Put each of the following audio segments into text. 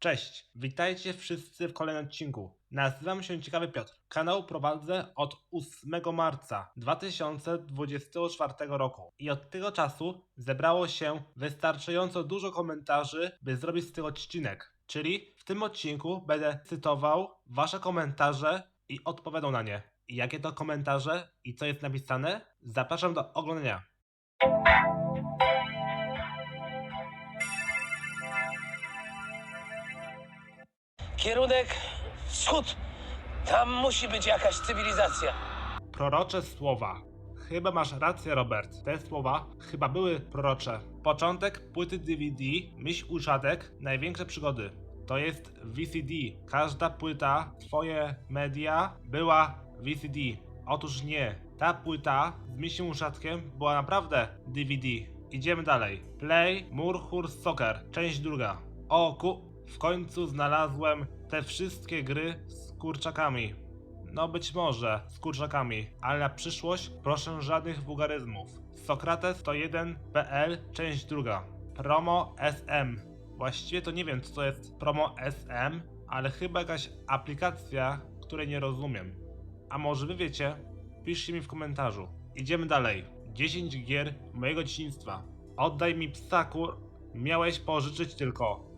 Cześć, witajcie wszyscy w kolejnym odcinku. Nazywam się Ciekawy Piotr. Kanał prowadzę od 8 marca 2024 roku i od tego czasu zebrało się wystarczająco dużo komentarzy, by zrobić z tego odcinek. Czyli w tym odcinku będę cytował wasze komentarze i odpowiadał na nie. I jakie to komentarze i co jest napisane? Zapraszam do oglądania. Kierunek wschód. Tam musi być jakaś cywilizacja. Prorocze słowa. Chyba masz rację, Robert. Te słowa chyba były prorocze. Początek płyty DVD, myśl uszatek, największe przygody. To jest VCD. Każda płyta, twoje media była VCD. Otóż nie. Ta płyta z myślą uszatkiem była naprawdę DVD. Idziemy dalej. Play Murhur Soccer, część druga. O ku... W końcu znalazłem te wszystkie gry z kurczakami. No być może, z kurczakami, ale na przyszłość proszę żadnych wulgaryzmów. Sokrates to 1.pl, część druga. Promo SM. Właściwie to nie wiem co to jest Promo SM, ale chyba jakaś aplikacja, której nie rozumiem. A może wy wiecie? Piszcie mi w komentarzu. Idziemy dalej. 10 gier mojego dzieciństwa. Oddaj mi psa kur... Miałeś pożyczyć tylko.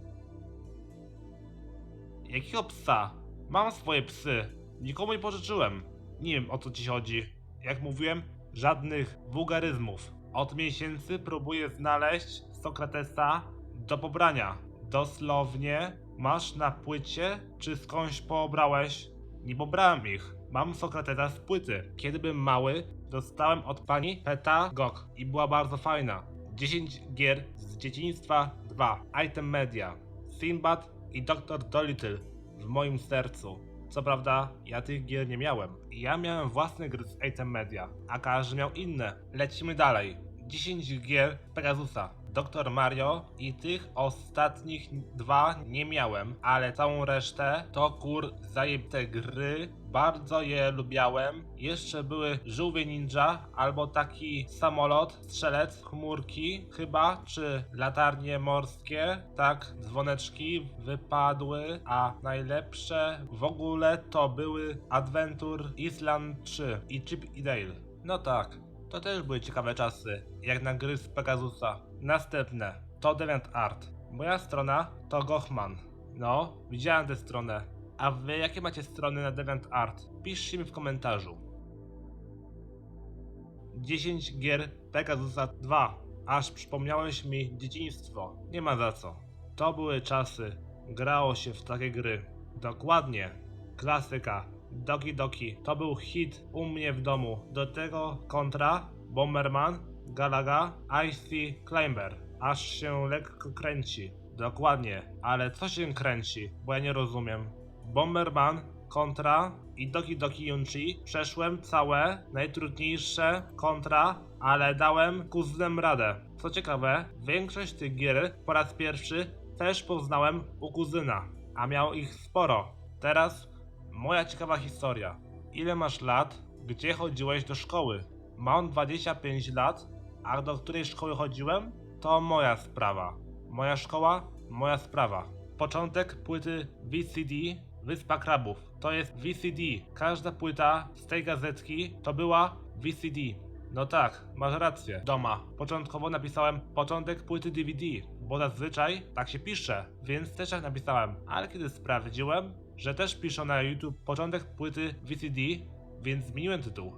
Jakiego psa? Mam swoje psy. Nikomu nie pożyczyłem. Nie wiem o co ci chodzi. Jak mówiłem, żadnych wulgaryzmów. Od miesięcy próbuję znaleźć Sokratesa do pobrania. Dosłownie masz na płycie, czy skądś pobrałeś? Nie pobrałem ich. Mam Sokratesa z płyty. Kiedy byłem mały, dostałem od pani Peta Gok i była bardzo fajna. 10 gier z dzieciństwa 2. Item Media. Sinbad i Dr. Dolittle w moim sercu. Co prawda, ja tych gier nie miałem. Ja miałem własne gry z Item Media, a każdy miał inne. Lecimy dalej. 10 gier Pegasusa. Dr. Mario i tych ostatnich dwa nie miałem, ale całą resztę to kur zajebte gry. Bardzo je lubiałem. Jeszcze były żółwie ninja albo taki samolot, strzelec, chmurki chyba, czy latarnie morskie. Tak, dzwoneczki wypadły, a najlepsze w ogóle to były Adventure Island 3 i Chip i Dale. No tak, to też były ciekawe czasy, jak na gry z Pegasusa. Następne to DeviantArt. Moja strona to Gochman. No, widziałem tę stronę. A wy jakie macie strony na DeviantArt? Piszcie mi w komentarzu. 10 gier Pegasusa 2. Aż przypomniałeś mi dzieciństwo. Nie ma za co. To były czasy. Grało się w takie gry. Dokładnie. Klasyka. Doki Doki. To był hit u mnie w domu. Do tego kontra, Bomberman, Galaga, Ice Climber. Aż się lekko kręci. Dokładnie. Ale co się kręci? Bo ja nie rozumiem. Bomberman, kontra i Doki Doki Yunchi przeszłem całe, najtrudniejsze kontra, ale dałem kuzynem radę. Co ciekawe, większość tych gier po raz pierwszy też poznałem u kuzyna, a miał ich sporo. Teraz moja ciekawa historia. Ile masz lat? Gdzie chodziłeś do szkoły? Mam 25 lat, a do której szkoły chodziłem? To moja sprawa. Moja szkoła, moja sprawa. Początek płyty VCD Wyspa Krabów. To jest VCD. Każda płyta z tej gazetki to była VCD. No tak, masz rację. Doma. Początkowo napisałem początek płyty DVD, bo zazwyczaj tak się pisze, więc też tak napisałem. Ale kiedy sprawdziłem, że też piszą na YouTube początek płyty VCD, więc zmieniłem tytuł.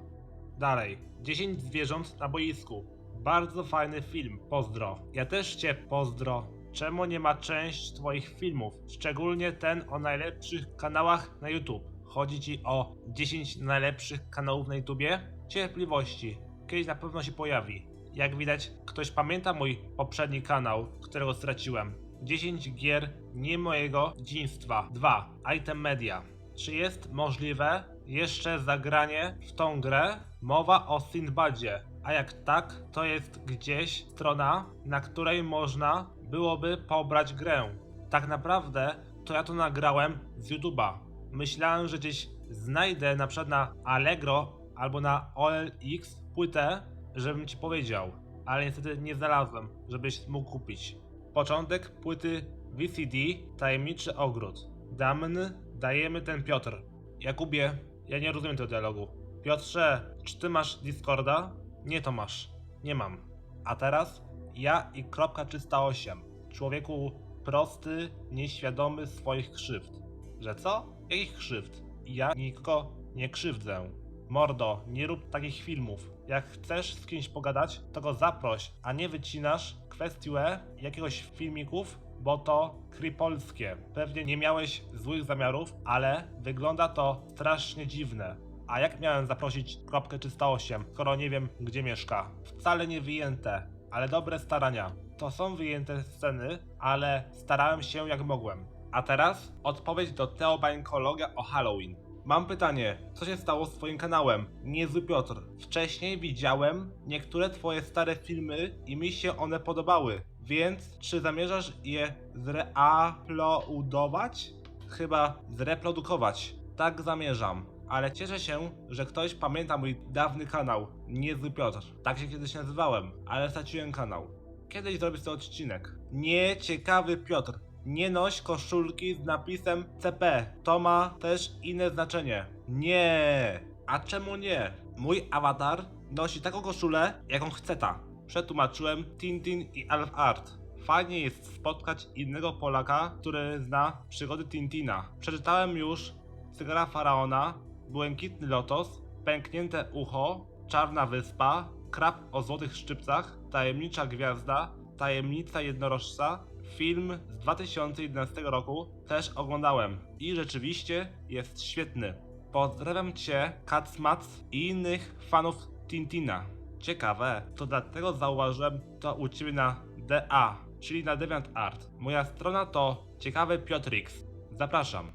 Dalej. 10 zwierząt na boisku. Bardzo fajny film. Pozdro. Ja też cię pozdro. Czemu nie ma część twoich filmów? Szczególnie ten o najlepszych kanałach na YouTube. Chodzi ci o 10 najlepszych kanałów na YouTubie? Cierpliwości. Kiedyś na pewno się pojawi. Jak widać, ktoś pamięta mój poprzedni kanał, którego straciłem. 10 gier nie mojego dzieciństwa. 2. Item Media. Czy jest możliwe jeszcze zagranie w tą grę? Mowa o Sinbadzie. A jak tak, to jest gdzieś strona, na której można byłoby pobrać grę. Tak naprawdę to ja to nagrałem z YouTube'a. Myślałem, że gdzieś znajdę na przykład na Allegro albo na OLX płytę, żebym ci powiedział. Ale niestety nie znalazłem, żebyś mógł kupić. Początek płyty VCD Tajemniczy Ogród. Damn, dajemy ten Piotr. Jakubie, ja nie rozumiem tego dialogu. Piotrze, czy ty masz Discorda? Nie to masz. Nie mam. A teraz ja i kropka 308. Człowieku prosty, nieświadomy swoich krzywd. Że co? Jakich krzywd? Ja nikogo nie krzywdzę. Mordo, nie rób takich filmów. Jak chcesz z kimś pogadać, to go zaproś, a nie wycinasz kwestię jakiegoś filmików, bo to kripolskie. Pewnie nie miałeś złych zamiarów, ale wygląda to strasznie dziwne. A jak miałem zaprosić kropkę 308, skoro nie wiem, gdzie mieszka? Wcale nie wyjęte, ale dobre starania. To są wyjęte sceny, ale starałem się jak mogłem. A teraz odpowiedź do Teobańkologa o Halloween. Mam pytanie, co się stało z twoim kanałem? Niezły Piotr. Wcześniej widziałem niektóre twoje stare filmy i mi się one podobały. Więc czy zamierzasz je zreuploadować? Chyba zreprodukować. Tak zamierzam. Ale cieszę się, że ktoś pamięta mój dawny kanał. Niezły Piotr. Tak się kiedyś nazywałem, ale straciłem kanał. Kiedyś zrobię sobie odcinek. Nieciekawy Piotr. Nie noś koszulki z napisem CP. To ma też inne znaczenie. Nie. A czemu nie? Mój awatar nosi taką koszulę, jaką chce ta. Przetłumaczyłem Tintin i Alf Art. Fajnie jest spotkać innego Polaka, który zna przygody Tintina. Przeczytałem już Cygara Faraona, Błękitny Lotos, Pęknięte Ucho, Czarna Wyspa, Krab o Złotych Szczypcach, Tajemnicza Gwiazda, Tajemnica Jednorożca, film z 2011 roku też oglądałem i rzeczywiście jest świetny. Pozdrawiam Cię, Kacmac i innych fanów Tintina. Ciekawe, to dlatego zauważyłem to u Ciebie na DA, czyli na DeviantArt. Moja strona to Ciekawy Piotrix. Zapraszam.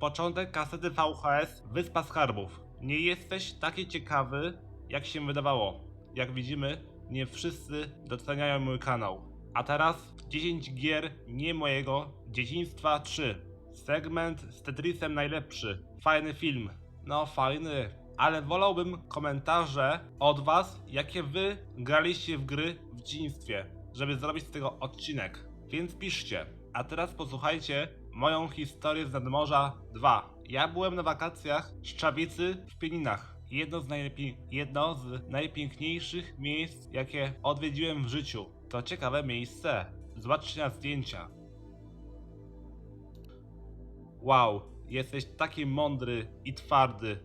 Początek kasety VHS Wyspa Skarbów. Nie jesteś taki ciekawy, jak się wydawało. Jak widzimy, nie wszyscy doceniają mój kanał. A teraz 10 gier nie mojego dzieciństwa 3. Segment z Tetrisem najlepszy. Fajny film. No fajny. Ale wolałbym komentarze od was, jakie wy graliście w gry w dzieciństwie, żeby zrobić z tego odcinek. Więc piszcie. A teraz posłuchajcie moją historię z nadmorza 2. Ja byłem na wakacjach w Szczawicy w Pieninach. Jedno z, jedno z najpiękniejszych miejsc, jakie odwiedziłem w życiu. To ciekawe miejsce. Zobaczcie na zdjęcia. Wow, jesteś taki mądry i twardy.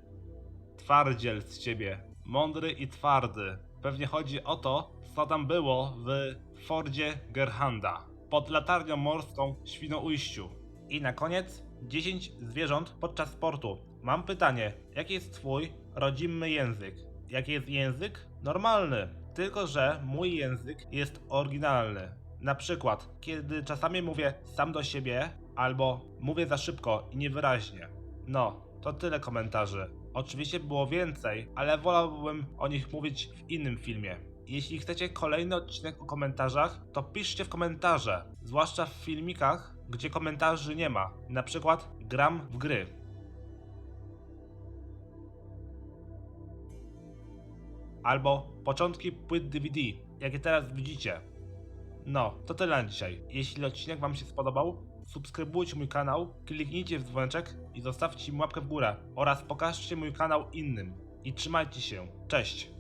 Twardziel z ciebie. Mądry i twardy. Pewnie chodzi o to, co tam było w Fordzie Gerhanda. Pod latarnią morską Świnoujściu. I na koniec 10 zwierząt podczas sportu. Mam pytanie, jaki jest twój rodzimy język? Jaki jest język? Normalny. Tylko, że mój język jest oryginalny. Na przykład, kiedy czasami mówię sam do siebie, albo mówię za szybko i niewyraźnie. No, to tyle komentarzy. Oczywiście było więcej, ale wolałbym o nich mówić w innym filmie. Jeśli chcecie kolejny odcinek o komentarzach, to piszcie w komentarze, zwłaszcza w filmikach, gdzie komentarzy nie ma. Na przykład gram w gry. Albo początki płyt DVD, jakie teraz widzicie. No, to tyle na dzisiaj. Jeśli odcinek Wam się spodobał, subskrybujcie mój kanał, kliknijcie w dzwoneczek i zostawcie mi łapkę w górę oraz pokażcie mój kanał innym. I trzymajcie się. Cześć!